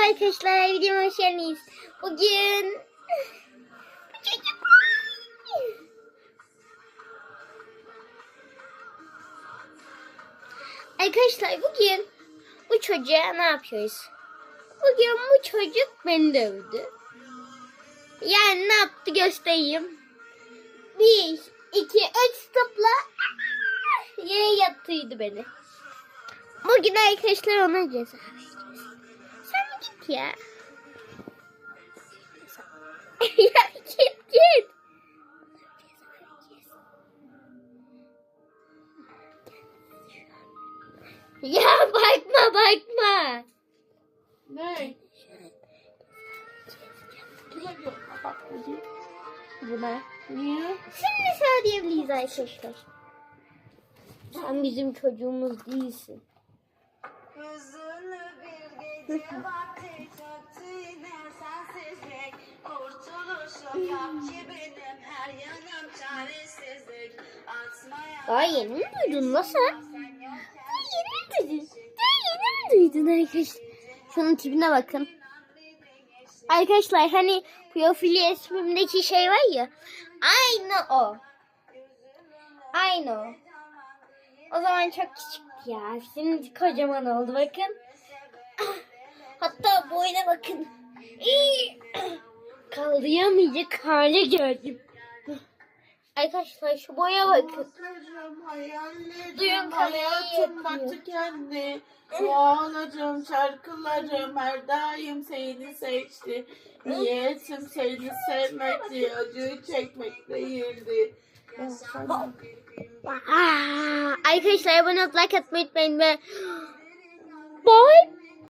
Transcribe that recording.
Merhaba arkadaşlar, videoma hoş geldiniz. Bugün... Arkadaşlar bugün bu çocuğa ne yapıyoruz? Bugün bu çocuk beni dövdü. Yani ne yaptı göstereyim. Bir, iki, üç tıpla yere yattıydı beni. Bugün arkadaşlar ona ceza ya. ya git git. Ya bakma bakma. Ne? Bakayım. Buna. Niye? Şimdi söyleyebiliriz arkadaşlar. Sen bizim çocuğumuz değilsin. Gece yine sensizlik Kurtuluşum yok ki benim yeni mi duydun yokken Daha yeni mi duydun? Daha yeni mi duydun arkadaşlar? Şunun tipine bakın. Arkadaşlar hani profil resmimdeki şey var ya. Aynı o. Aynı o. O zaman çok küçüktü ya. Şimdi kocaman oldu bakın. Hatta boyuna bakın. İyi. Kaldıramayacak hale geldim. Arkadaşlar şu boya bakın. Bakacağım hayallerim. Duyun Hayatım katı kendi. Doğalacağım şarkılarım her daim seni seçti. Niyetim seni sevmekti. Acıyı çekmek değildi. Arkadaşlar abone olup like atmayı unutmayın ve bye